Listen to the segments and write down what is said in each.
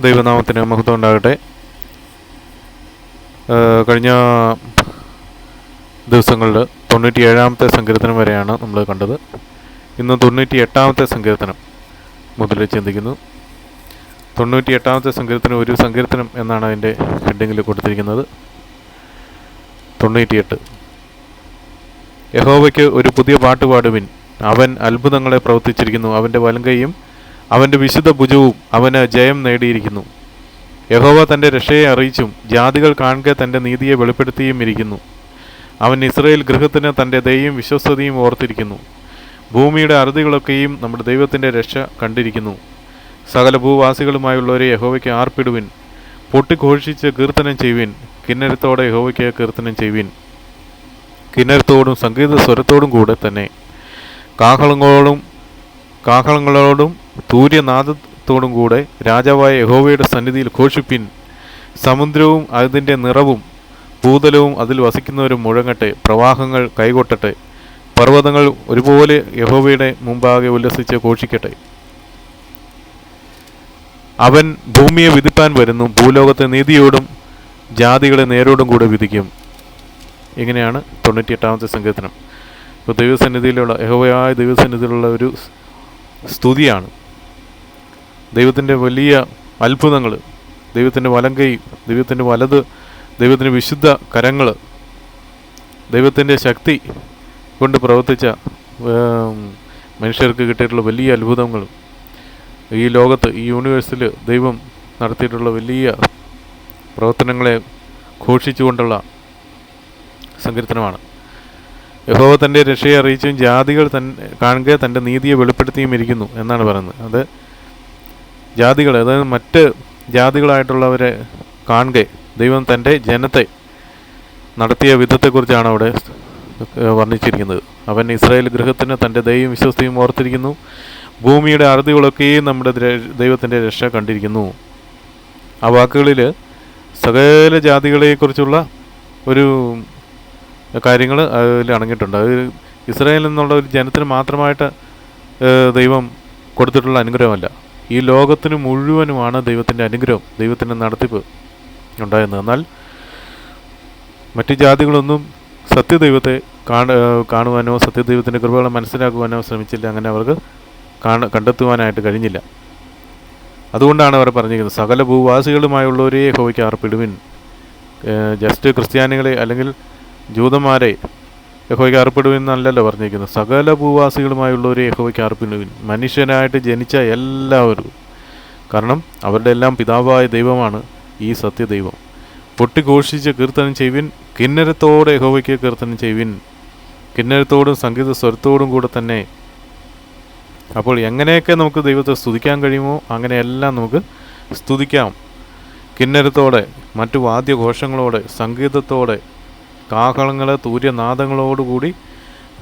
ദൈവനാമത്തിന് മഹത്വം ഉണ്ടാകട്ടെ. കഴിഞ്ഞ ദിവസങ്ങളിൽ തൊണ്ണൂറ്റി ഏഴാമത്തെ സങ്കീർത്തനം വരെയാണ് നമ്മൾ കണ്ടത്. ഇന്ന് തൊണ്ണൂറ്റി എട്ടാമത്തെ സങ്കീർത്തനം മുതൽ ചിന്തിക്കുന്നു. തൊണ്ണൂറ്റി എട്ടാമത്തെ സങ്കീർത്തനം ഒരു സങ്കീർത്തനം എന്നാണ് അതിന്റെ ഹെഡിങ്ങിൽ കൊടുത്തിരിക്കുന്നത്. തൊണ്ണൂറ്റിയെട്ട്. യഹോവയ്ക്ക് ഒരു പുതിയ പാട്ട് പാടുവിൻ. അവൻ അത്ഭുതങ്ങളെ പ്രവർത്തിച്ചിരിക്കുന്നു. അവന്റെ വലങ്കയും അവന്റെ വിശുദ്ധ ഭുജവും അവന് ജയം നേടിയിരിക്കുന്നു. യഹോവ തന്റെ രക്ഷയെ അറിയിച്ചും ജാതികൾ കാണുക തന്റെ നീതിയെ വെളിപ്പെടുത്തിയും ഇരിക്കുന്നു. അവൻ ഇസ്രയേൽ ഗൃഹത്തിന് തന്റെ ദയയും വിശ്വസ്തതയും ഓർത്തിരിക്കുന്നു. ഭൂമിയുടെ അറുതികളൊക്കെയും നമ്മുടെ ദൈവത്തിന്റെ രക്ഷ കണ്ടിരിക്കുന്നു. സകല ഭൂവാസികളുമായുള്ളവരെ യഹോവയ്ക്ക് ആർപ്പിടുവിൻ. പൊട്ടിഘോഷിച്ച് കീർത്തനം ചെയ്യുവിൻ. കിന്നരത്തോടെ യഹോവയ്ക്ക് കീർത്തനം ചെയ്യുവിൻ. കിന്നരത്തോടും സംഗീത സ്വരത്തോടും കൂടെ തന്നെ. കാഹളങ്ങളോടും കാഹളങ്ങളോടും തൂര്യനാദത്തോടും കൂടെ രാജാവായ യഹോവയുടെ സന്നിധിയിൽ ഘോഷിപ്പിൻ. സമുദ്രവും അതിന്റെ നിറവും ഭൂതലവും അതിൽ വസിക്കുന്നവരും മുഴങ്ങട്ടെ പ്രവാഹങ്ങൾ കൈകൊട്ടട്ടെ പർവതങ്ങൾ ഒരുപോലെ യഹോവയുടെ മുമ്പാകെ ഉല്ലസിച്ച് ഘോഷിക്കട്ടെ. അവൻ ഭൂമിയെ വിധിപ്പാൻ വരുന്നു ഭൂലോകത്തെ നീതിയോടും ജാതികളെ നേരോടും കൂടെ വിധിക്കും. ഇങ്ങനെയാണ് തൊണ്ണൂറ്റിയെട്ടാമത്തെ സങ്കീർത്തനം. ഇപ്പോൾ ദൈവസന്നിധിയിലുള്ള യഹോവയായ ദൈവസന്നിധിയിലുള്ള ഒരു സ്തുതിയാണ്. ദൈവത്തിന്റെ വലിയ അത്ഭുതങ്ങൾ ദൈവത്തിന്റെ വലങ്കൈ ദൈവത്തിന്റെ വലത് ദൈവത്തിന്റെ വിശുദ്ധ കരങ്ങൾ ദൈവത്തിന്റെ ശക്തി കൊണ്ട് പ്രവർത്തിച്ച മനുഷ്യർക്ക് കിട്ടിയിട്ടുള്ള വലിയ അത്ഭുതങ്ങൾ. ഈ ലോകത്ത് ഈ യൂണിവേഴ്സിൽ ദൈവം നടത്തിയിട്ടുള്ള വലിയ പ്രവർത്തനങ്ങളെ ഘോഷിച്ചുകൊണ്ടുള്ള സങ്കീർത്തനമാണ്. യഹോവ തന്റെ രക്ഷയെ അറിയിച്ചും ജാതികൾ തൻ കാണുക തന്റെ നീതിയെ വെളിപ്പെടുത്തിയും ഇരിക്കുന്നു എന്നാണ് പറയുന്നത്. അത് ജാതികൾ അതായത് മറ്റ് ജാതികളായിട്ടുള്ളവരെ കാണുക ദൈവം തന്റെ ജനത്തെ നടത്തിയ വിധത്തെക്കുറിച്ചാണ് അവിടെ വർണിച്ചിരിക്കുന്നത്. അവൻ ഇസ്രായേൽ ഗൃഹത്തിന് തന്റെ ദൈവം വിശ്വസ്തയും ഓർത്തിരിക്കുന്നു. ഭൂമിയുടെ അറുതികളൊക്കെയും നമ്മുടെ ദൈവത്തിന്റെ രക്ഷ കണ്ടിരിക്കുന്നു. ആ വാക്കുകളിൽ സകല ജാതികളെക്കുറിച്ചുള്ള ഒരു കാര്യങ്ങൾ അതിൽ അടങ്ങിയിട്ടുണ്ട്. അത് ഇസ്രായേൽ എന്നുള്ള ഒരു ജനത്തിന് മാത്രമായിട്ട് ദൈവം കൊടുത്തിട്ടുള്ള അനുഗ്രഹമല്ല. ഈ ലോകത്തിന് മുഴുവനുമാണ് ദൈവത്തിന്റെ അനുഗ്രഹം ദൈവത്തിന്റെ നടത്തിപ്പ് ഉണ്ടായിരുന്നത്. എന്നാൽ മറ്റ് ജാതികളൊന്നും സത്യദൈവത്തെ കാണ കാണുവാനോ സത്യദൈവത്തിന്റെ കൃപകളെ മനസ്സിലാക്കുവാനോ ശ്രമിച്ചില്ല. അങ്ങനെ അവർക്ക് കാണ കണ്ടെത്തുവാനായിട്ട് കഴിഞ്ഞില്ല. അതുകൊണ്ടാണ് അവർ പറഞ്ഞിരിക്കുന്നത് സകല ഭൂവാസികളുമായുള്ളവരെ ഹോയ്ക്ക് ആർപ്പിടുവിൻ ജസ്റ്റ് ക്രിസ്ത്യാനികളെ അല്ലെങ്കിൽ ജൂതന്മാരെ യഹോയ്ക്ക് അർപ്പിടുവിൻ എന്നല്ലല്ലോ പറഞ്ഞിരിക്കുന്നത് സകല ഭൂവാസികളുമായുള്ളവരെ യഹോയ്ക്ക് അർപ്പിടുവിൻ. മനുഷ്യനായിട്ട് ജനിച്ച എല്ലാവരും. കാരണം അവരുടെ എല്ലാം പിതാവായ ദൈവമാണ് ഈ സത്യദൈവം. പൊട്ടിഘോഷിച്ച് കീർത്തനം ചെയ്യുവിൻ. കിന്നരത്തോടെ യഹോവയ്ക്ക് കീർത്തനം ചെയ്യുവിൻ. കിന്നരത്തോടും സംഗീത സ്വരത്തോടും കൂടെ തന്നെ. അപ്പോൾ എങ്ങനെയൊക്കെ നമുക്ക് ദൈവത്തെ സ്തുതിക്കാൻ കഴിയുമോ അങ്ങനെയെല്ലാം നമുക്ക് സ്തുതിക്കാം. കിന്നരത്തോടെ മറ്റു വാദ്യഘോഷങ്ങളോടെ സംഗീതത്തോടെ കാഹളങ്ങൾ തൂര്യനാദങ്ങളോടുകൂടി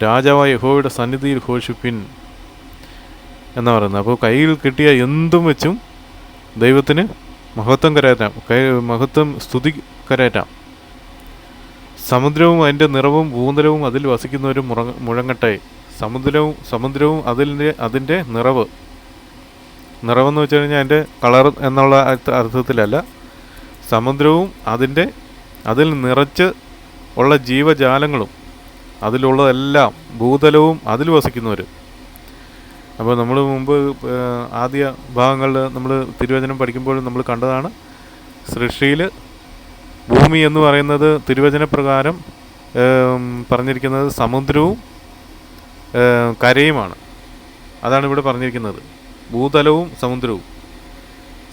രാജാവായ യഹോയുടെ സന്നിധിയിൽ ഘോഷിപ്പിൻ എന്ന് പറയുന്നത്. അപ്പോൾ കയ്യിൽ കിട്ടിയ എന്തും വെച്ചും ദൈവത്തിന് മഹത്വം കരയറ്റാം. കൈ മഹത്വം സ്തുതി കരയറ്റാം. സമുദ്രവും അതിന്റെ നിറവും ഭൂന്തരവും അതിൽ വസിക്കുന്നവരും മുറങ്ങ മുഴങ്ങട്ടെ. സമുദ്രവും സമുദ്രവും അതിന്റെ അതിന്റെ നിറവ്. നിറവെന്ന് വെച്ച് കഴിഞ്ഞാൽ അതിന്റെ കളർ എന്നുള്ള അർത്ഥത്തിലല്ല. സമുദ്രവും അതിന്റെ അതിൽ നിറച്ച് ഉള്ള ജീവജാലങ്ങളും അതിലുള്ളതെല്ലാം ഭൂതലവും അതിൽ വസിക്കുന്നവർ അപ്പോൾ നമ്മൾ മുമ്പ് ആദ്യ ഭാഗങ്ങളിൽ നമ്മൾ തിരുവചനം പഠിക്കുമ്പോൾ നമ്മൾ കണ്ടതാണ് സൃഷ്ടിയിൽ ഭൂമി എന്ന് പറയുന്നത് തിരുവചനപ്രകാരം പറഞ്ഞിരിക്കുന്നത് സമുദ്രവും കരയുമാണ്. അതാണ് ഇവിടെ പറഞ്ഞിരിക്കുന്നത്. ഭൂതലവും സമുദ്രവും.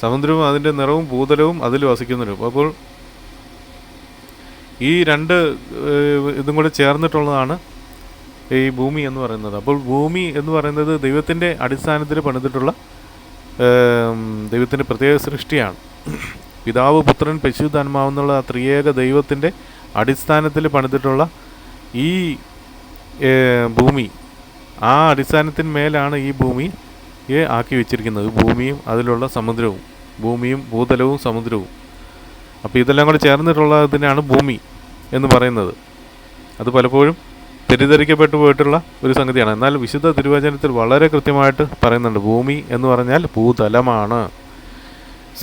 സമുദ്രവും അതിന്റെ നിറവും ഭൂതലവും അതിൽ വസിക്കുന്നവരും. അപ്പോൾ ഈ രണ്ട് ഇതും കൂടെ ചേർന്നിട്ടുള്ളതാണ് ഈ ഭൂമി എന്ന് പറയുന്നത്. അപ്പോൾ ഭൂമി എന്ന് പറയുന്നത് ദൈവത്തിന്റെ അടിസ്ഥാനത്തിൽ പണിതിട്ടുള്ള ദൈവത്തിന്റെ പ്രത്യേക സൃഷ്ടിയാണ്. പിതാവ് പുത്രൻ പരിശുദ്ധാത്മാവെന്നുള്ള ആ ത്രിയേക ദൈവത്തിന്റെ അടിസ്ഥാനത്തിൽ പണിതിട്ടുള്ള ഈ ഭൂമി ആ അടിസ്ഥാനത്തിന്മേലാണ് ഈ ഭൂമിയെ ആക്കി വെച്ചിരിക്കുന്നത്. ഭൂമിയും അതിലുള്ള സമുദ്രവും ഭൂമിയും ഭൂതലവും സമുദ്രവും. അപ്പോൾ ഇതെല്ലാം കൂടെ ചേർന്നിട്ടുള്ളതിനാണ് ഭൂമി എന്ന് പറയുന്നത്. അത് പലപ്പോഴും തെറ്റിദ്ധരിക്കപ്പെട്ടു പോയിട്ടുള്ള ഒരു സംഗതിയാണ്. എന്നാൽ വിശുദ്ധ തിരുവചനത്തിൽ വളരെ കൃത്യമായിട്ട് പറയുന്നുണ്ട് ഭൂമി എന്ന് പറഞ്ഞാൽ ഭൂതലമാണ്.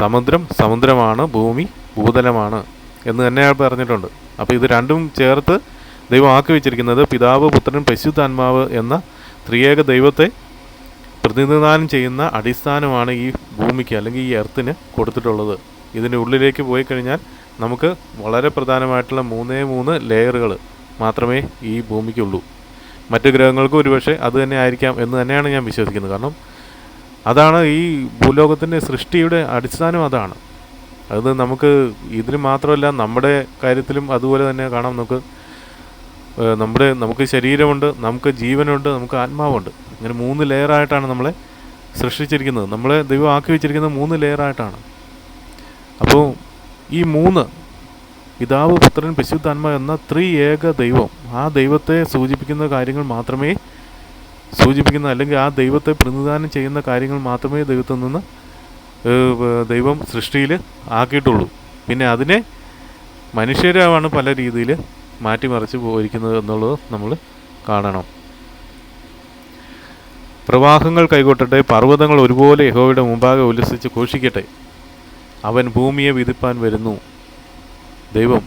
സമുദ്രം സമുദ്രമാണ് ഭൂമി ഭൂതലമാണ് എന്ന് തന്നെ പറഞ്ഞിട്ടുണ്ട്. അപ്പോൾ ഇത് രണ്ടും ചേർത്ത് ദൈവം ആക്കി വെച്ചിരിക്കുന്നത് പിതാവ് പുത്രൻ പരിശുദ്ധാത്മാവ് എന്ന ത്രിയേക ദൈവത്തെ പ്രതിനിധാനം ചെയ്യുന്ന അടിസ്ഥാനമാണ് ഈ ഭൂമിക്ക് അല്ലെങ്കിൽ ഈ എർത്തിന് കൊടുത്തിട്ടുള്ളത്. ഇതിന്റെ ഉള്ളിലേക്ക് പോയി കഴിഞ്ഞാൽ നമുക്ക് വളരെ പ്രധാനമായിട്ടുള്ള മൂന്നേ മൂന്ന് ലെയറുകൾ മാത്രമേ ഈ ഭൂമിക്കുള്ളൂ. മറ്റു ഗ്രഹങ്ങൾക്കും ഒരുപക്ഷെ അത് തന്നെ ആയിരിക്കാം എന്ന് തന്നെയാണ് ഞാൻ വിശ്വസിക്കുന്നത്. കാരണം അതാണ് ഈ ഭൂലോകത്തിന്റെ സൃഷ്ടിയുടെ അടിസ്ഥാനം അതാണ്. അത് നമുക്ക് ഇതിൽ മാത്രമല്ല നമ്മുടെ കാര്യത്തിലും അതുപോലെ തന്നെ കാണാം നമുക്ക്. നമ്മുടെ നമുക്ക് ശരീരമുണ്ട് നമുക്ക് ജീവനുണ്ട് നമുക്ക് ആത്മാവുണ്ട്. ഇങ്ങനെ മൂന്ന് ലെയറായിട്ടാണ് നമ്മളെ സൃഷ്ടിച്ചിരിക്കുന്നത്. നമ്മളെ ദൈവം ആക്കി വെച്ചിരിക്കുന്നത് മൂന്ന് ലെയറായിട്ടാണ് അപ്പോൾ ഈ മൂന്ന് പിതാവ് പുത്രൻ പരിശുദ്ധാത്മ എന്ന ത്രീ ഏക ദൈവം ആ ദൈവത്തെ സൂചിപ്പിക്കുന്ന കാര്യങ്ങൾ മാത്രമേ സൂചിപ്പിക്കുന്ന അല്ലെങ്കിൽ ആ ദൈവത്തെ പ്രതിനിധാനം ചെയ്യുന്ന കാര്യങ്ങൾ മാത്രമേ ദൈവത്തിൽ നിന്ന് ദൈവം സൃഷ്ടിയിൽ ആക്കിയിട്ടുള്ളൂ. പിന്നെ അതിനെ മനുഷ്യരാണ് പല രീതിയിൽ മാറ്റിമറിച്ച് പോയിരിക്കുന്നത് എന്നുള്ളത് നമ്മൾ കാണണം. പ്രവാഹങ്ങൾ കൈകൊട്ടട്ടെ പർവതങ്ങൾ ഒരുപോലെ യഹോയുടെ മുമ്പാകെ ഉല്ലസിച്ച് ഘോഷിക്കട്ടെ. അവൻ ഭൂമിയെ വിധിപ്പാൻ വരുന്നു. ദൈവം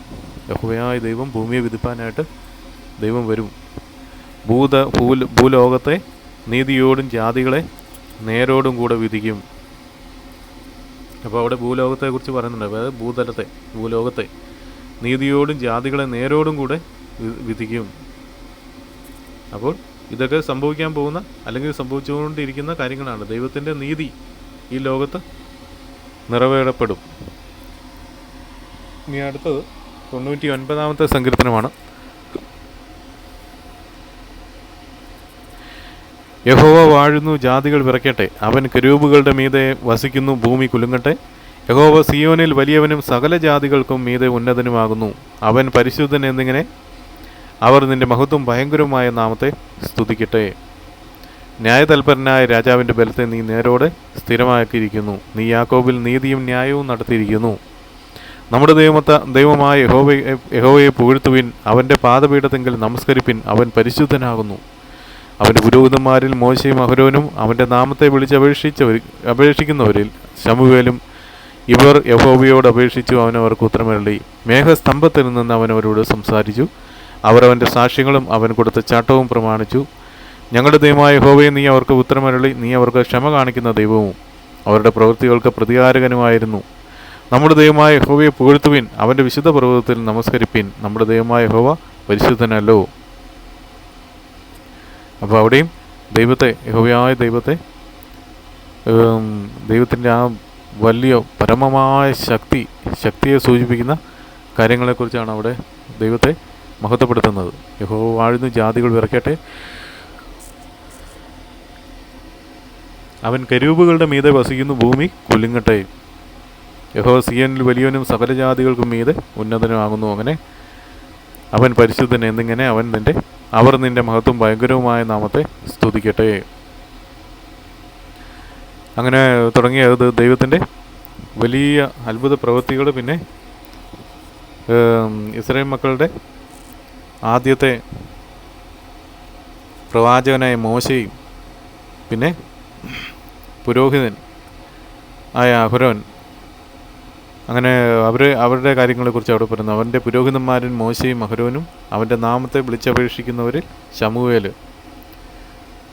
യഹുവയായ ദൈവം ഭൂമിയെ വിധിപ്പാനായിട്ട് ദൈവം വരും. ഭൂത ഭൂ ഭൂലോകത്തെ നീതിയോടും ജാതികളെ നേരോടും കൂടെ വിധിക്കും. അപ്പോൾ അവിടെ ഭൂലോകത്തെക്കുറിച്ച് പറയുന്നുണ്ട്. അതായത് ഭൂതലത്തെ ഭൂലോകത്തെ നീതിയോടും ജാതികളെ നേരോടും കൂടെ വിധിക്കും. അപ്പോൾ ഇതൊക്കെ സംഭവിക്കാൻ പോകുന്ന അല്ലെങ്കിൽ സംഭവിച്ചുകൊണ്ടിരിക്കുന്ന കാര്യങ്ങളാണ് ദൈവത്തിന്റെ നീതി ഈ ലോകത്ത് നിറവേറപ്പെടും. ഇനി അടുത്തത് തൊണ്ണൂറ്റി ഒൻപതാമത്തെ സങ്കീർത്തനമാണ്. യഹോവ വാഴുന്നു ജാതികൾ വിറയ്ക്കട്ടെ. അവൻ കരൂപുകളുടെ മീതെ വസിക്കുന്നു ഭൂമി കുലുങ്ങട്ടെ. യഹോവ സിയോനിൽ വലിയവനും സകല ജാതികൾക്കും മീതെ ഉന്നതനുമാകുന്നു. അവൻ പരിശുദ്ധൻ എന്നിങ്ങനെ അവർ നിന്റെ മഹത്വം ഭയങ്കരവുമായ നാമത്തെ സ്തുതിക്കട്ടെ. ന്യായതൽപരനായ രാജാവിന്റെ ബലത്തെ നീ നേരോടെ സ്ഥിരമാക്കിയിരിക്കുന്നു. നീ യാക്കോബിൽ നീതിയും ന്യായവും നടത്തിയിരിക്കുന്നു. നമ്മുടെ ദൈവത്തെ ദൈവമായ യഹോവയെ യഹോവയെ പുകഴ്ത്തുവിൻ. അവന്റെ പാദപീഠത്തെങ്കിൽ നമസ്കരിപ്പിൻ. അവൻ പരിശുദ്ധനാകുന്നു. അവന്റെ പുരോഹിതന്മാരിൽ മോശയും അഹരോനും അവന്റെ നാമത്തെ വിളിച്ചപേക്ഷിച്ചവർ അപേക്ഷിക്കുന്നവരിൽ ശമുവേലും ഇവർ യഹോവയോട് അപേക്ഷിച്ചു. അവൻ അവർക്ക് ഉത്തരമരളി. മേഘസ്തംഭത്തിൽ നിന്ന് അവൻ അവരോട് സംസാരിച്ചു. അവർ അവന്റെ സാക്ഷ്യങ്ങളും അവൻ കൊടുത്ത ചട്ടവും പ്രമാണിച്ചു. ഞങ്ങളുടെ ദൈവമായ ഹോവയെ നീ അവർക്ക് ഉത്തരമരളി നീ അവർക്ക് ക്ഷമ കാണിക്കുന്ന ദൈവവും അവരുടെ പ്രവൃത്തികൾക്ക് പ്രതികാരകനുമായിരുന്നു. നമ്മുടെ ദൈവമായ ഹോവയെ പുകഴ്ത്തുവിൻ അവന്റെ വിശുദ്ധ പർവതത്തിൽ നമസ്കരിപ്പിൻ. നമ്മുടെ ദൈവമായ ഹോവ പരിശുദ്ധനല്ലോ. അപ്പോൾ അവിടെയും ദൈവത്തെ ഹോവയായ ദൈവത്തെ ദൈവത്തിന്റെ ആ വലിയ പരമമായ ശക്തി ശക്തിയെ സൂചിപ്പിക്കുന്ന കാര്യങ്ങളെക്കുറിച്ചാണ് അവിടെ ദൈവത്തെ മഹത്വപ്പെടുത്തുന്നത്. യഹോ വാഴുന്ന ജാതികൾ വിറക്കട്ടെ അവൻ കരൂപുകളുടെ മീതെ വസിക്കുന്നു ഭൂമി കുലുങ്ങട്ടെ യഹോ സിയനിൽ വലിയവനും സകലജാതികൾക്കും മീതെ ഉന്നതനുമാകുന്നു അങ്ങനെ. അവൻ പരിശുദ്ധൻ എന്നിങ്ങനെ അവൻ നിന്റെ അവർ നിന്റെ മഹത്വം ഭയങ്കരവുമായ നാമത്തെ സ്തുതിക്കട്ടെ. അങ്ങനെ തുടങ്ങിയ ദൈവത്തിന്റെ വലിയ അത്ഭുത പ്രവൃത്തികൾ പിന്നെ ഇസ്രായേൽ മക്കളുടെ ആദ്യത്തെ പ്രവാചകനായ മോശയും പിന്നെ പുരോഹിതൻ ആയ അഹുരോൻ. അങ്ങനെ അവർ അവരുടെ കാര്യങ്ങളെക്കുറിച്ച് അവിടെ പറയുന്നു. അവന്റെ പുരോഹിതന്മാരൻ മോശയും അഹുരോനും അവന്റെ നാമത്തെ വിളിച്ചപേക്ഷിക്കുന്നവരിൽ ശമുവേൽ.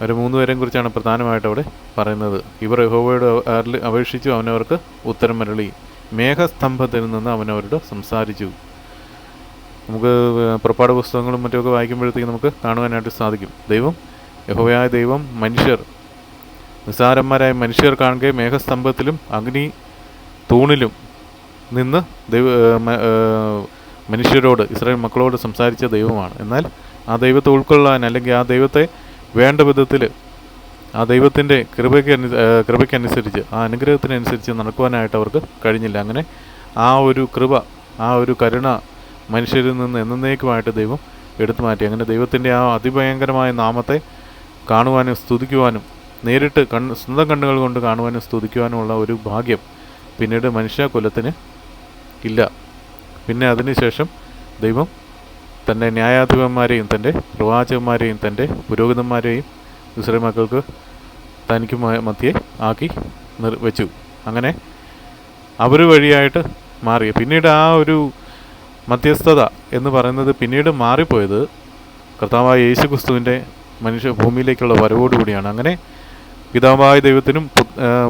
അവർ മൂന്ന് പേരെയും കുറിച്ചാണ് പ്രധാനമായിട്ട് അവിടെ പറയുന്നത്. ഇവർ യഹോവയോട് അപേക്ഷിച്ചു അവനവർക്ക് ഉത്തരം മരളി മേഘസ്തംഭത്തിൽ നിന്ന് അവനവരോട് സംസാരിച്ചു. നമുക്ക് പുറപ്പാട് പുസ്തകങ്ങളും മറ്റുമൊക്കെ വായിക്കുമ്പോഴത്തേക്ക് നമുക്ക് കാണുവാനായിട്ട് സാധിക്കും. ദൈവം യഹോവയായ ദൈവം മനുഷ്യർ. നിസ്സാരന്മാരായ മനുഷ്യർ കാണുക മേഘസ്തംഭത്തിലും അഗ്നി തൂണിലും നിന്ന് ദൈവ മനുഷ്യരോട് ഇസ്രായേൽ മക്കളോട് സംസാരിച്ച ദൈവമാണ്. എന്നാൽ ആ ദൈവത്തെ ഉൾക്കൊള്ളാൻ അല്ലെങ്കിൽ ആ ദൈവത്തെ വേണ്ട വിധത്തിൽ ആ ദൈവത്തിന്റെ കൃപയ്ക്ക് അനു- കൃപയ്ക്കനുസരിച്ച് ആ അനുഗ്രഹത്തിനനുസരിച്ച് നടക്കുവാനായിട്ട് അവർക്ക് കഴിഞ്ഞില്ല. അങ്ങനെ ആ ഒരു കൃപ ആ ഒരു കരുണ മനുഷ്യരിൽ നിന്ന് എന്നേക്കുമായിട്ട് ദൈവം എടുത്തു മാറ്റി അങ്ങനെ ദൈവത്തിന്റെ ആ അതിഭയങ്കരമായ നാമത്തെ കാണുവാനും സ്തുതിക്കുവാനും നേരിട്ട് കണ്ണ് സ്വന്തം കണ്ണുകൾ കൊണ്ട് കാണുവാനും സ്തുതിക്കുവാനുമുള്ള ഒരു ഭാഗ്യം പിന്നീട് മനുഷ്യകുലത്തിന് ഇല്ല. പിന്നെ അതിനുശേഷം ദൈവം തന്റെ ന്യായാധിപന്മാരെയും തന്റെ പ്രവാചകന്മാരെയും തന്റെ പുരോഹിതന്മാരെയും ഇസ്രായേൽ മക്കൾക്ക് തനിക്ക് മധ്യേ ആക്കി നിർ വെച്ചു. അങ്ങനെ അവർ വഴിയായിട്ട് മാറി. പിന്നീട് ആ ഒരു മധ്യസ്ഥത എന്ന് പറയുന്നത് പിന്നീട് മാറിപ്പോയത് കർത്താവായ യേശു ക്രിസ്തുവിന്റെ മനുഷ്യ ഭൂമിയിലേക്കുള്ള വരവോടുകൂടിയാണ്. അങ്ങനെ പിതാവായ ദൈവത്തിനും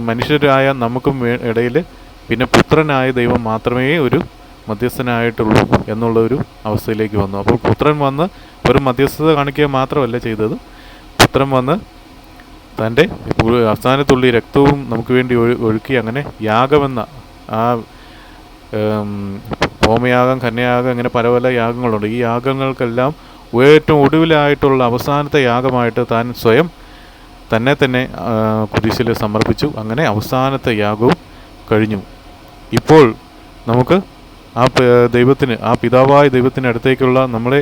മനുഷ്യരായ നമുക്കും ഇടയിൽ പിന്നെ പുത്രനായ ദൈവം മാത്രമേ ഒരു മധ്യസ്ഥനായിട്ടുള്ളൂ എന്നുള്ള ഒരു അവസ്ഥയിലേക്ക് വന്നു. അപ്പോൾ പുത്രൻ വന്ന് ഒരു മധ്യസ്ഥത കാണിക്കുക മാത്രമല്ല ചെയ്തത്. പുത്രൻ വന്ന് തന്റെ അവസാനത്തുള്ളി രക്തവും നമുക്ക് വേണ്ടി ഒഴു- ഒഴുക്കി അങ്ങനെ യാഗമെന്ന ആ ഹോമയാഗം കന്യായാഗം അങ്ങനെ പല പല യാഗങ്ങളുണ്ട്. ഈ യാഗങ്ങൾക്കെല്ലാം ഏറ്റവും ഒടുവിലായിട്ടുള്ള അവസാനത്തെ യാഗമായിട്ട് താൻ സ്വയം തന്നെ തന്നെ കുരിശിൽ സമർപ്പിച്ചു. അങ്ങനെ അവസാനത്തെ യാഗവും കഴിഞ്ഞു. ഇപ്പോൾ നമുക്ക് ആ ദൈവത്തിന് ആ പിതാവായ ദൈവത്തിന് അടുത്തേക്കുള്ള നമ്മളെ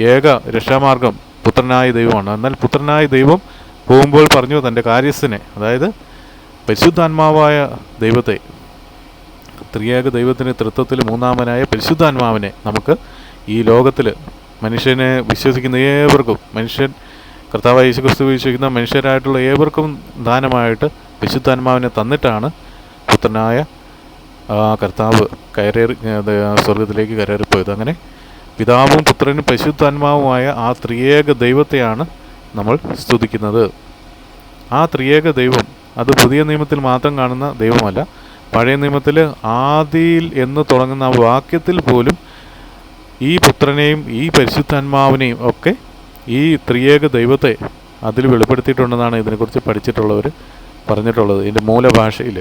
ഏക രക്ഷാമാർഗം പുത്രനായ ദൈവമാണ്. എന്നാൽ പുത്രനായ ദൈവം പോകുമ്പോൾ പറഞ്ഞു തന്റെ കാര്യസ്ഥനെ അതായത് പരിശുദ്ധാത്മാവായ ദൈവത്തെ ത്രിയേക ദൈവത്തിന് തൃത്വത്തിൽ മൂന്നാമനായ പരിശുദ്ധാത്മാവിനെ നമുക്ക് ഈ ലോകത്തിൽ മനുഷ്യനെ വിശ്വസിക്കുന്ന ഏവർക്കും മനുഷ്യൻ കർത്താവായ യേശു ക്രിസ്തു മനുഷ്യരായിട്ടുള്ള ഏവർക്കും ദാനമായിട്ട് വിശുദ്ധാത്മാവിനെ തന്നിട്ടാണ് പുത്രനായ കർത്താവ് കയറേറി സ്വർഗത്തിലേക്ക് കയറിപ്പോയത്. അങ്ങനെ പിതാവും പുത്രനും പരിശുദ്ധാത്മാവുമായ ആ ത്രിയേക ദൈവത്തെയാണ് നമ്മൾ സ്തുതിക്കുന്നത്. ആ ത്രിയേക ദൈവം അത് പുതിയ നിയമത്തിൽ മാത്രം കാണുന്ന ദൈവമല്ല. പഴയ നിയമത്തിൽ ആദിയിൽ എന്ന് തുടങ്ങുന്ന വാക്യത്തിൽ പോലും ഈ പുത്രനെയും ഈ പരിശുദ്ധാത്മാവിനെയും ഒക്കെ ഈ ത്രിയേക ദൈവത്തെ അതിൽ വെളിപ്പെടുത്തിയിട്ടുണ്ടെന്നാണ് ഇതിനെക്കുറിച്ച് പഠിച്ചിട്ടുള്ളവർ പറഞ്ഞിട്ടുള്ളത് ഇതിന്റെ മൂലഭാഷയിൽ.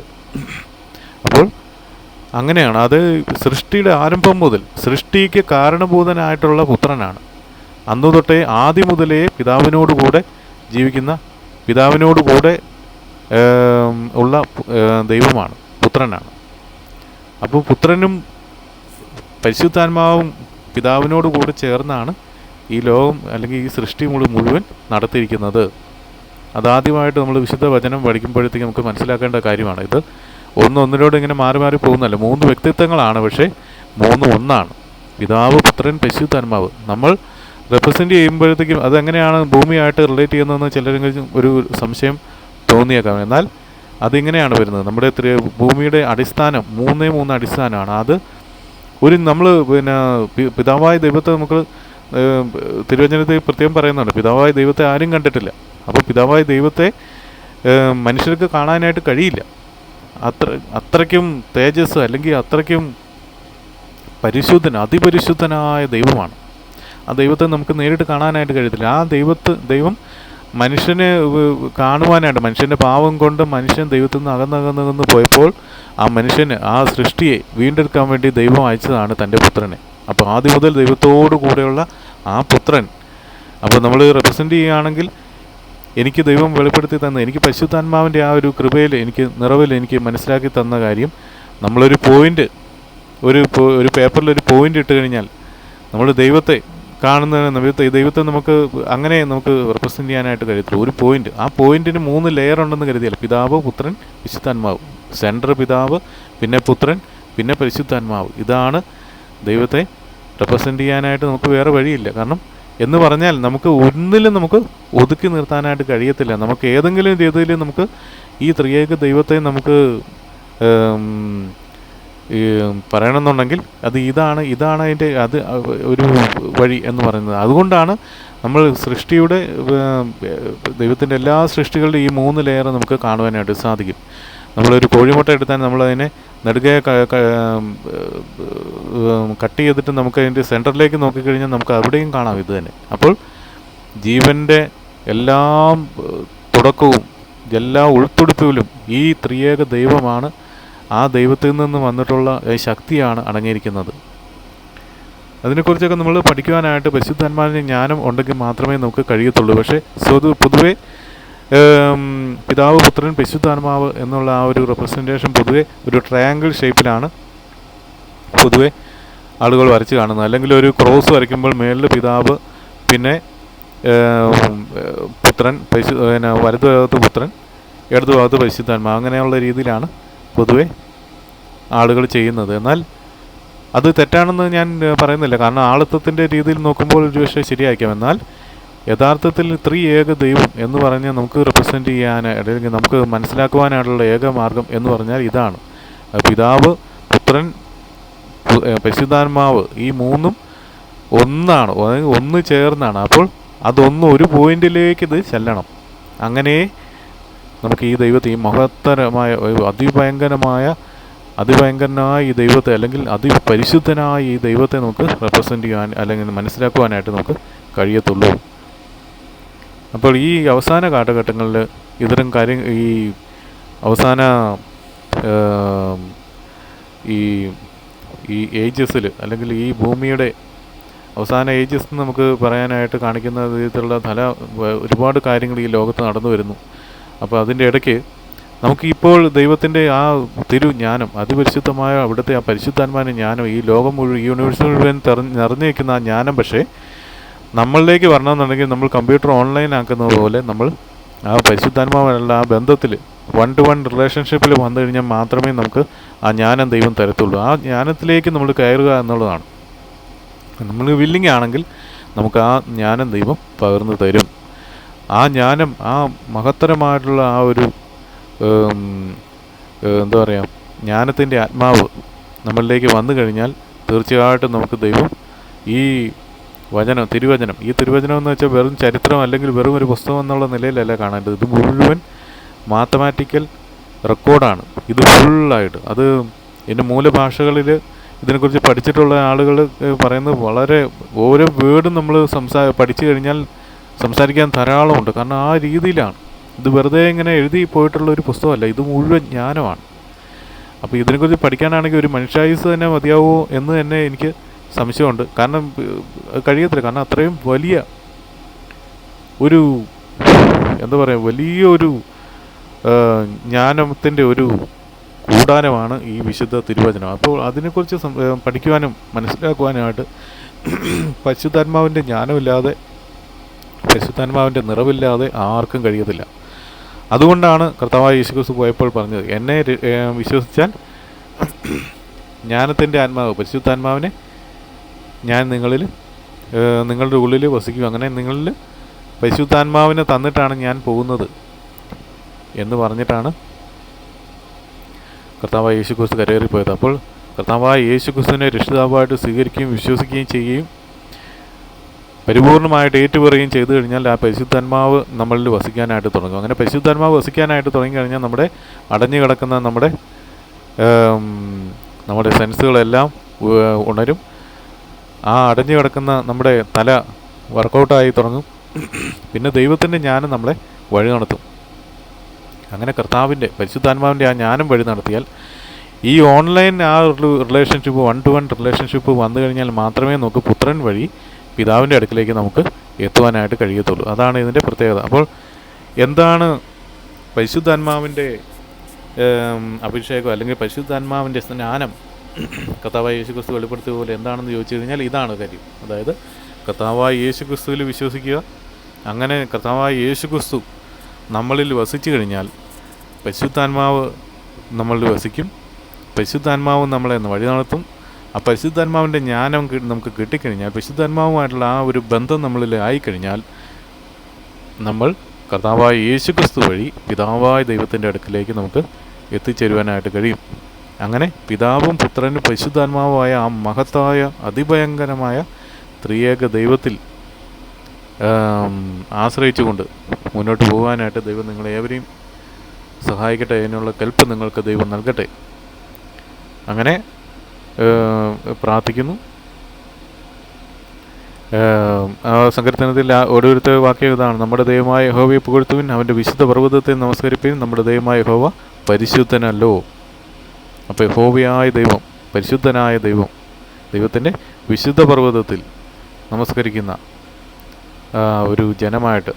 അപ്പോൾ അങ്ങനെയാണ്. അത് സൃഷ്ടിയുടെ ആരംഭം മുതൽ സൃഷ്ടിക്ക് കാരണഭൂതനായിട്ടുള്ള പുത്രനാണ്. അന്നു തൊട്ടേ ആദ്യം മുതലേ പിതാവിനോടുകൂടെ ജീവിക്കുന്ന പിതാവിനോടുകൂടെ ഉള്ള ദൈവമാണ് പുത്രനാണ്. അപ്പോൾ പുത്രനും പരിശുദ്ധാത്മാവും പിതാവിനോട് കൂടെ ചേർന്നാണ് ഈ ലോകം അല്ലെങ്കിൽ ഈ സൃഷ്ടി മുഴുവൻ നടത്തിയിരിക്കുന്നത്. അതാദ്യമായിട്ട് നമ്മൾ വിശുദ്ധ വചനം പഠിക്കുമ്പോഴത്തേക്ക് നമുക്ക് മനസ്സിലാക്കേണ്ട കാര്യമാണ് ഇത്. ഒന്ന് ഇങ്ങനെ മാറി മാറി പോകുന്നല്ല മൂന്ന് വ്യക്തിത്വങ്ങളാണ് പക്ഷേ മൂന്ന് ഒന്നാണ്. പിതാവ് പുത്രൻ പരിശുദ്ധാത്മാവ് നമ്മൾ റെപ്രസെന്റ് ചെയ്യുമ്പോഴത്തേക്കും അതെങ്ങനെയാണ് ഭൂമിയായിട്ട് റിലേറ്റ് ചെയ്യുന്നതെന്ന് ചിലരെങ്കിലും ഒരു സംശയം തോന്നിയേക്കാം. എന്നാൽ അതിങ്ങനെയാണ് വരുന്നത്. നമ്മുടെ ഭൂമിയുടെ അടിസ്ഥാനം മൂന്നേ മൂന്ന് അടിസ്ഥാനമാണ്. അത് ഒരു നമ്മൾ പിന്നെ പിതാവായ ദൈവത്തെ നമുക്ക് തിരുവചനത്തിൽ പ്രത്യേകം പറയുന്നുണ്ട് പിതാവായ ദൈവത്തെ ആരും കണ്ടിട്ടില്ല. അപ്പോൾ പിതാവായ ദൈവത്തെ മനുഷ്യർക്ക് കാണാനായിട്ട് കഴിയില്ല. അത്ര അത്രയ്ക്കും തേജസ് അല്ലെങ്കിൽ അത്രയ്ക്കും പരിശുദ്ധൻ അതിപരിശുദ്ധനായ ദൈവമാണ്. ആ ദൈവത്തെ നമുക്ക് നേരിട്ട് കാണാനായിട്ട് കഴിയത്തില്ല. ആ ദൈവത്ത് ദൈവം മനുഷ്യനെ കാണുവാനായിട്ട് മനുഷ്യന്റെ പാവം കൊണ്ട് മനുഷ്യൻ ദൈവത്തിൽ നിന്ന് അകന്നകന്നകന്ന് പോയപ്പോൾ ആ മനുഷ്യന് ആ സൃഷ്ടിയെ വീണ്ടെടുക്കാൻ വേണ്ടി ദൈവം അയച്ചതാണ് തന്റെ പുത്രനെ. അപ്പോൾ ആദ്യം മുതൽ ദൈവത്തോടു കൂടെയുള്ള ആ പുത്രൻ. അപ്പോൾ നമ്മൾ റെപ്രസെന്റ് ചെയ്യുകയാണെങ്കിൽ എനിക്ക് ദൈവം വെളിപ്പെടുത്തി തന്ന എനിക്ക് പരിശുദ്ധാത്മാവിന്റെ ആ ഒരു കൃപയിൽ എനിക്ക് നിറവിൽ എനിക്ക് മനസ്സിലാക്കി തന്ന കാര്യം നമ്മളൊരു പോയിന്റ് ഒരു ഒരു പേപ്പറിൽ ഒരു പോയിന്റ് ഇട്ട് കഴിഞ്ഞാൽ നമ്മൾ ദൈവത്തെ കാണുന്ന ദൈവത്തെ നമുക്ക് അങ്ങനെ നമുക്ക് റെപ്രസെന്റ് ചെയ്യാനായിട്ട് കഴിയത്തില്ല. ഒരു പോയിന്റ് ആ പോയിന്റിന് മൂന്ന് ലെയർ ഉണ്ടെന്ന് കരുതിയാൽ പിതാവ് പുത്രൻ വിശുദ്ധാത്മാവ് സെന്റർ പിതാവ് പിന്നെ പുത്രൻ പിന്നെ പരിശുദ്ധാത്മാവ്. ഇതാണ് ദൈവത്തെ റെപ്രസെന്റ് ചെയ്യാനായിട്ട് നമുക്ക് വേറെ വഴിയില്ല. കാരണം എന്ന് പറഞ്ഞാൽ നമുക്ക് ഒന്നിലും നമുക്ക് ഒതുക്കി നിർത്താനായിട്ട് കഴിയത്തില്ല. നമുക്ക് ഏതെങ്കിലും രീതിയിൽ നമുക്ക് ഈ ത്രിയേക ദൈവത്തെ നമുക്ക് പറയണമെന്നുണ്ടെങ്കിൽ അത് ഇതാണ് ഇതാണ് അതിന്റെ അത് ഒരു വഴി എന്ന് പറയുന്നത്. അതുകൊണ്ടാണ് നമ്മൾ സൃഷ്ടിയുടെ ദൈവത്തിന്റെ എല്ലാ സൃഷ്ടികളുടെ ഈ മൂന്ന് ലെയർ നമുക്ക് കാണുവാനായിട്ട് സാധിക്കും. നമ്മളൊരു കോഴിമുട്ട എടുത്താൽ നമ്മളതിനെ നെടുകെ കട്ട് ചെയ്തിട്ട് നമുക്ക് അതിന്റെ സെന്ററിലേക്ക് നോക്കിക്കഴിഞ്ഞാൽ നമുക്ക് അവിടെയും കാണാം ഇത് തന്നെ. അപ്പോൾ ജീവന്റെ എല്ലാ തുടക്കവും എല്ലാ ഉൾത്തുടിപ്പിലും ഈ ത്രിയേക ദൈവമാണ്. ആ ദൈവത്തിൽ നിന്ന് വന്നിട്ടുള്ള ശക്തിയാണ് അടങ്ങിയിരിക്കുന്നത്. അതിനെക്കുറിച്ചൊക്കെ നമ്മൾ പഠിക്കുവാനായിട്ട് പരിശുദ്ധാത്മാവിന്റെ ജ്ഞാനം ഉണ്ടെങ്കിൽ മാത്രമേ നമുക്ക് കഴിയത്തുള്ളൂ. പക്ഷേ പൊതുവേ പിതാവ് പുത്രൻ പരിശുദ്ധാത്മാവ് എന്നുള്ള ആ ഒരു റെപ്രസെന്റേഷൻ പൊതുവെ ഒരു ട്രയാങ്കിൾ ഷേപ്പിലാണ് പൊതുവെ ആളുകൾ വരച്ച് കാണുന്നത്. അല്ലെങ്കിൽ ഒരു ക്രോസ് വരയ്ക്കുമ്പോൾ മേളിൽ പിതാവ് പിന്നെ പുത്രൻ പരിശു പിന്നെ വലതു ഭാഗത്ത് പുത്രൻ ഇടതു ഭാഗത്ത് പരിശുദ്ധാത്മാവ്. അങ്ങനെയുള്ള രീതിയിലാണ് പൊതുവെ ആളുകൾ ചെയ്യുന്നത്. എന്നാൽ അത് തെറ്റാണെന്ന് ഞാൻ പറയുന്നില്ല. കാരണം ആളത്വത്തിന്റെ രീതിയിൽ നോക്കുമ്പോൾ ഒരു പക്ഷേ ശരിയായിരിക്കാം. എന്നാൽ യഥാർത്ഥത്തിൽ ത്രീ ഏക ദൈവം എന്ന് പറഞ്ഞാൽ നമുക്ക് റെപ്രസെന്റ് ചെയ്യാൻ അല്ലെങ്കിൽ നമുക്ക് മനസ്സിലാക്കുവാനായിട്ടുള്ള ഏക മാർഗം എന്ന് പറഞ്ഞാൽ ഇതാണ്. പിതാവ് പുത്രൻ പരിശുദ്ധാത്മാവ് ഈ മൂന്നും ഒന്നാണ്. ഒന്ന് ചേർന്നാണ്. അപ്പോൾ അതൊന്ന് ഒരു പോയിന്റിലേക്ക് ഇത് ചെല്ലണം. അങ്ങനെ നമുക്ക് ഈ ദൈവത്തെ ഈ മഹത്തരമായ അതിഭയങ്കരമായ അതിഭയങ്കരനായ ഈ ദൈവത്തെ അല്ലെങ്കിൽ അതിപരിശുദ്ധനായ ഈ ദൈവത്തെ നമുക്ക് റെപ്രസെന്റ് ചെയ്യാൻ അല്ലെങ്കിൽ മനസ്സിലാക്കുവാനായിട്ട് നമുക്ക് കഴിയത്തുള്ളൂ. അപ്പോൾ ഈ അവസാന കാലഘട്ടങ്ങളിൽ ഇത്തരം കാര്യം ഈ അവസാന ഈ ഈ ഏജസിൽ അല്ലെങ്കിൽ ഈ ഭൂമിയുടെ അവസാന ഏജസ് എന്ന് നമുക്ക് പറയാനായിട്ട് കാണിക്കുന്ന വിധത്തിലുള്ള പല ഒരുപാട് കാര്യങ്ങൾ ഈ ലോകത്ത് നടന്നു വരുന്നു. അപ്പോൾ അതിന്റെ ഇടയ്ക്ക് നമുക്കിപ്പോൾ ദൈവത്തിന്റെ ആ തിരുജ്ഞാനം അതിപരിശുദ്ധമായ അവിടുത്തെ ആ പരിശുദ്ധാത്മാവിന്റെ ജ്ഞാനം ഈ ലോകം മുഴുവൻ യൂണിവേഴ്സ് മുഴുവൻ തെറ നിറഞ്ഞു നിൽക്കുന്ന ആ ജ്ഞാനം പക്ഷേ നമ്മളിലേക്ക് വരണമെന്നുണ്ടെങ്കിൽ നമ്മൾ കമ്പ്യൂട്ടർ ഓൺലൈൻ ആക്കുന്നത് പോലെ നമ്മൾ ആ പരിശുദ്ധാത്മാവുള്ള ആ ബന്ധത്തിൽ വൺ ടു വൺ റിലേഷൻഷിപ്പിൽ വന്നു കഴിഞ്ഞാൽ മാത്രമേ നമുക്ക് ആ ജ്ഞാനം ദൈവം തരത്തുള്ളൂ. ആ ജ്ഞാനത്തിലേക്ക് നമ്മൾ കയറുക എന്നുള്ളതാണ്. നമ്മൾ വില്ലിങ് ആണെങ്കിൽ നമുക്ക് ആ ജ്ഞാനം ദൈവം പകർന്നു തരും. ആ ജ്ഞാനം ആ മഹത്തരമായിട്ടുള്ള ആ ഒരു എന്താ പറയുക ജ്ഞാനത്തിന്റെ ആത്മാവ് നമ്മളിലേക്ക് വന്നു കഴിഞ്ഞാൽ തീർച്ചയായിട്ടും നമുക്ക് ദൈവം ഈ വചനം തിരുവചനം. ഈ തിരുവചനം എന്ന് വെച്ചാൽ വെറും ചരിത്രം അല്ലെങ്കിൽ വെറും ഒരു പുസ്തകം എന്നുള്ള നിലയിലല്ല കാണേണ്ടത്. ഇത് മുഴുവൻ മാത്തമാറ്റിക്കൽ റെക്കോർഡാണ് ഇത് ഫുള്ളായിട്ട് അത് ഇതിന്റെ മൂലഭാഷകളിൽ ഇതിനെക്കുറിച്ച് പഠിച്ചിട്ടുള്ള ആളുകൾ പറയുന്നത് വളരെ ഓരോ വേർഡും നമ്മൾ സംസാ പഠിച്ചു കഴിഞ്ഞാൽ സംസാരിക്കാൻ ധാരാളമുണ്ട്. കാരണം ആ രീതിയിലാണ്. ഇത് വെറുതെ ഇങ്ങനെ എഴുതി പോയിട്ടുള്ള ഒരു പുസ്തകമല്ല. ഇത് മുഴുവൻ ജ്ഞാനമാണ്. അപ്പോൾ ഇതിനെക്കുറിച്ച് പഠിക്കാനാണെങ്കിൽ ഒരു മനുഷ്യായുസ് തന്നെ മതിയാവുമോ എന്ന് തന്നെ എനിക്ക് സംശയമുണ്ട്. കാരണം കഴിയത്തില്ല. കാരണം അത്രയും വലിയ ഒരു എന്താ പറയുക വലിയൊരു ജ്ഞാനത്തിന്റെ ഒരു കൂടാനമാണ് ഈ വിശുദ്ധ തിരുവചനം. അപ്പോൾ അതിനെക്കുറിച്ച് പഠിക്കുവാനും മനസ്സിലാക്കുവാനുമായിട്ട് പരിശുദ്ധാത്മാവിന്റെ ജ്ഞാനമില്ലാതെ പരിശുദ്ധാത്മാവിന്റെ നിറവില്ലാതെ ആർക്കും കഴിയത്തില്ല. അതുകൊണ്ടാണ് കർത്താവായ യേശുക്രിസ്തു പോയപ്പോൾ പറഞ്ഞത് എന്നെ വിശ്വസിച്ചാൽ ജ്ഞാനത്തിന്റെ ആത്മാവ് പരിശുദ്ധാത്മാവിനെ ഞാൻ നിങ്ങളിൽ നിങ്ങളുടെ ഉള്ളിൽ വസിക്കും. അങ്ങനെ നിങ്ങളിൽ പരിശുദ്ധാത്മാവിനെ തന്നിട്ടാണ് ഞാൻ പോകുന്നത് എന്ന് പറഞ്ഞിട്ടാണ് കർത്താവായ യേശു ക്രിസ്തു കരയേറിപ്പോയത് അപ്പോൾ കർത്താവായ യേശു ക്രിസ്തുവിനെ രക്ഷിതാവായിട്ട് സ്വീകരിക്കുകയും വിശ്വസിക്കുകയും ചെയ്യുകയും പരിപൂർണമായിട്ട് ഏറ്റുപറയുകയും ചെയ്തു കഴിഞ്ഞാൽ ആ പരിശുദ്ധാത്മാവ് നമ്മളിൽ വസിക്കാനായിട്ട് തുടങ്ങും. അങ്ങനെ പരിശുദ്ധാത്മാവ് വസിക്കാനായിട്ട് തുടങ്ങി കഴിഞ്ഞാൽ നമ്മുടെ അടഞ്ഞു കിടക്കുന്ന നമ്മുടെ നമ്മുടെ സെൻസുകളെല്ലാം ഉണരും. ആ അടഞ്ഞു കിടക്കുന്ന നമ്മുടെ തല വർക്കൗട്ടായി തുടങ്ങും. പിന്നെ ദൈവത്തിന്റെ ജ്ഞാനം നമ്മളെ വഴി നടത്തും. അങ്ങനെ കർത്താവിന്റെ പരിശുദ്ധാത്മാവിന്റെ ആ ജ്ഞാനം വഴി നടത്തിയാൽ ഈ ഓൺലൈൻ ആ relationship one to one relationship വന്നു കഴിഞ്ഞാൽ മാത്രമേ നമുക്ക് പുത്രൻ വഴി പിതാവിന്റെ അടുക്കിലേക്ക് നമുക്ക് എത്തുവാനായിട്ട് കഴിയത്തുള്ളൂ. അതാണ് ഇതിന്റെ പ്രത്യേകത. അപ്പോൾ എന്താണ് പരിശുദ്ധാത്മാവിന്റെ അഭിഷേകം അല്ലെങ്കിൽ പരിശുദ്ധാത്മാവിന്റെ സ്നാനം? കർത്താവായ യേശു ക്രിസ്തു വെളിപ്പെടുത്തിയ പോലെ എന്താണെന്ന് ചോദിച്ചു കഴിഞ്ഞാൽ ഇതാണ് കാര്യം. അതായത് കർത്താവായ യേശു ക്രിസ്തുവിൽ വിശ്വസിക്കുക. അങ്ങനെ കർത്താവായ യേശു ക്രിസ്തു നമ്മളിൽ വസിച്ചു കഴിഞ്ഞാൽ പരിശുദ്ധാത്മാവ് നമ്മളിൽ വസിക്കും. പരിശുദ്ധാത്മാവ് നമ്മളെ വഴി നടത്തും. ആ പരിശുദ്ധാത്മാവിന്റെ ജ്ഞാനം നമുക്ക് കിട്ടിക്കഴിഞ്ഞാൽ പരിശുദ്ധാത്മാവുമായിട്ടുള്ള ആ ഒരു ബന്ധം നമ്മളിൽ ആയിക്കഴിഞ്ഞാൽ നമ്മൾ കർത്താവായ യേശു ക്രിസ്തു വഴി പിതാവായ ദൈവത്തിന്റെ അടുക്കിലേക്ക് നമുക്ക് എത്തിച്ചേരുവാനായിട്ട് കഴിയും. അങ്ങനെ പിതാവും പുത്രനും പരിശുദ്ധാത്മാവുമായ ആ മഹത്തായ അതിഭയങ്കരമായ ത്രിയേക ദൈവത്തിൽ ആശ്രയിച്ചുകൊണ്ട് മുന്നോട്ട് പോകാനായിട്ട് ദൈവം നിങ്ങളെ ഏവരെയും സഹായിക്കട്ടെ അതിനുള്ള കൽപ്പ് നിങ്ങൾക്ക് ദൈവം നൽകട്ടെ. അങ്ങനെ പ്രാർത്ഥിക്കുന്നു. സങ്കീർത്തനത്തിൽ ഓരോരുത്തർ വാക്യം ഇതാണ്. നമ്മുടെ ദൈവമായ യഹോവയെ പുകഴ്ത്തുവിൻ അവന്റെ വിശുദ്ധ പർവതത്തെ നമസ്കരിപ്പിൻ നമ്മുടെ ദൈവമായ യഹോവ പരിശുദ്ധനല്ലോ. അപ്പോൾ യഹോവയായ ദൈവം പരിശുദ്ധനായ ദൈവം ദൈവത്തിന്റെ വിശുദ്ധ പർവതത്തിൽ നമസ്കരിക്കുന്ന ഒരു ജനമായിട്ട്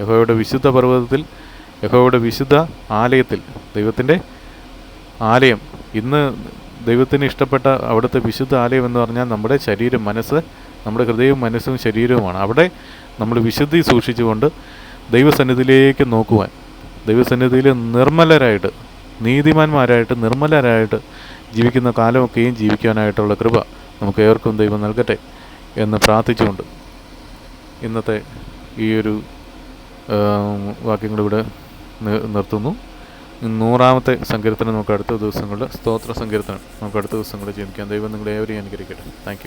യഹോയുടെ വിശുദ്ധ പർവതത്തിൽ യഹോയുടെ വിശുദ്ധ ആലയത്തിൽ ദൈവത്തിന്റെ ആലയം. ഇന്ന് ദൈവത്തിന് ഇഷ്ടപ്പെട്ട അവിടുത്തെ വിശുദ്ധ ആലയം എന്ന് പറഞ്ഞാൽ നമ്മുടെ ശരീരം മനസ്സ് നമ്മുടെ ഹൃദയവും മനസ്സും ശരീരവുമാണ്. അവിടെ നമ്മൾ വിശുദ്ധി സൂക്ഷിച്ചുകൊണ്ട് ദൈവസന്നിധിയിലേക്ക് നോക്കുവാൻ ദൈവസന്നിധിയിൽ നിർമ്മലരായിട്ട് നീതിമാന്മാരായിട്ട് നിർമ്മലരായിട്ട് ജീവിക്കുന്ന കാലമൊക്കെയും ജീവിക്കാനായിട്ടുള്ള കൃപ നമുക്ക് ഏവർക്കും ദൈവം നൽകട്ടെ എന്ന് പ്രാർത്ഥിച്ചുകൊണ്ട് ഇന്നത്തെ ഈ ഒരു വാക്യങ്ങളിവിടെ നിർത്തുന്നു. നൂറാമത്തെ സങ്കീർത്തനം നമുക്ക് അടുത്ത ദിവസങ്ങളിൽ സ്തോത്ര സങ്കീർത്തനം നമുക്ക് അടുത്ത ദിവസങ്ങളിൽ ജീവിക്കാം ദൈവം നിങ്ങളെ ഏവരെയും അനുകരിക്കട്ടെ താങ്ക്